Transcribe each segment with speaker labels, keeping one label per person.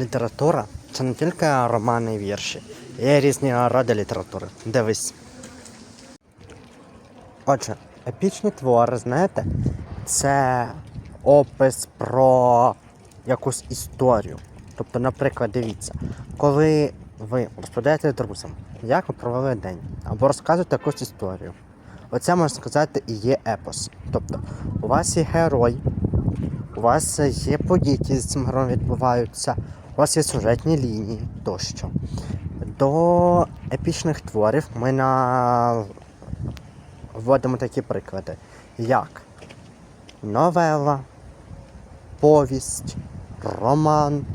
Speaker 1: Література це не тільки романи і вірші. Є різні роди літератури. Дивись. Отже, епічні твори, знаєте, це опис про якусь історію. Тобто, наприклад, дивіться, коли ви розповідаєте друзям, як ви провели день, або розказуєте якусь історію. Оце можна сказати і є епос. Тобто, у вас є герой, у вас є події, які з цим героєм відбуваються, у вас є сюжетні лінії тощо. До епічних творів ми на... вводимо такі приклади, як новела, повість, роман,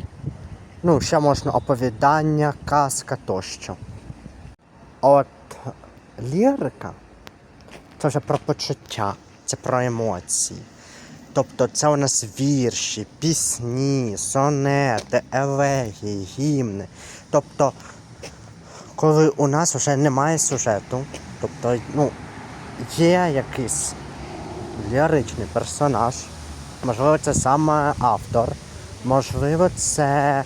Speaker 1: ну, ще можна оповідання, казка тощо. От лірика це вже про почуття, це про емоції. Тобто це у нас вірші, пісні, сонети, елегії, гімни. Тобто, коли у нас вже немає сюжету, тобто, ну, є якийсь ліричний персонаж, можливо, це саме автор, можливо, це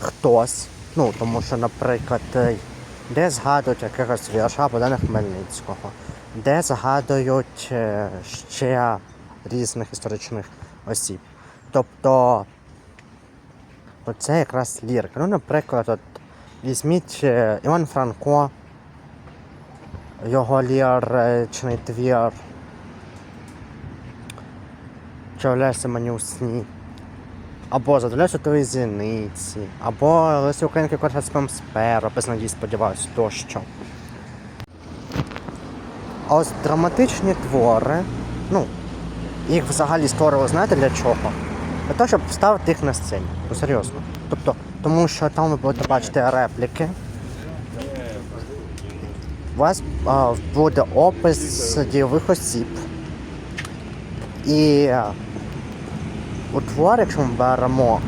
Speaker 1: хтось. Ну, тому що, наприклад, е, де згадують якогось вірша Богдана Хмельницького, де згадують е, ще різних історичних осіб. Тобто оце якраз лірика. Ну, наприклад, от візьміть е, Іван Франко, його ліричний твір. Чавляйся мені у сні. Або задивляюся твої зіниці, або Лесі Українки спам сперо, без надій сподіваюся, тощо. А ось драматичні твори, ну, їх взагалі створили, знаєте для чого? Для того, щоб вставити їх на сцені. Ну, серйозно. Тобто, тому що там ви будете бачити репліки. У вас а, буде опис дійових осіб. І а, у твор, якщо ми беремо,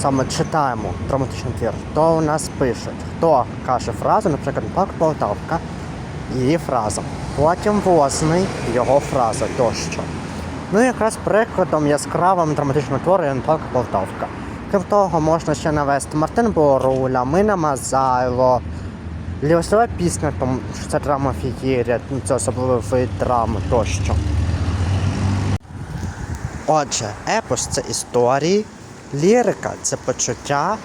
Speaker 1: саме читаємо драматичний твір, то у нас пишуть, хто каже фразу, наприклад, Пак Полтавка, її фраза. Потім Возний, його фраза тощо. Ну якраз прикладом яскравим драматичного твору Наталка Полтавка. Крім того, можна ще навести Мартин Боруля, Мина Мазайло, Лівосова пісня, тому що це драма ну, це особливий вид драми тощо. Отже, епос це історії, лірика це почуття,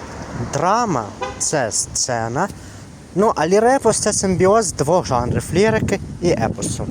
Speaker 1: драма це сцена. Ну, а лірепос це симбіоз двох жанрів лірики і епосу.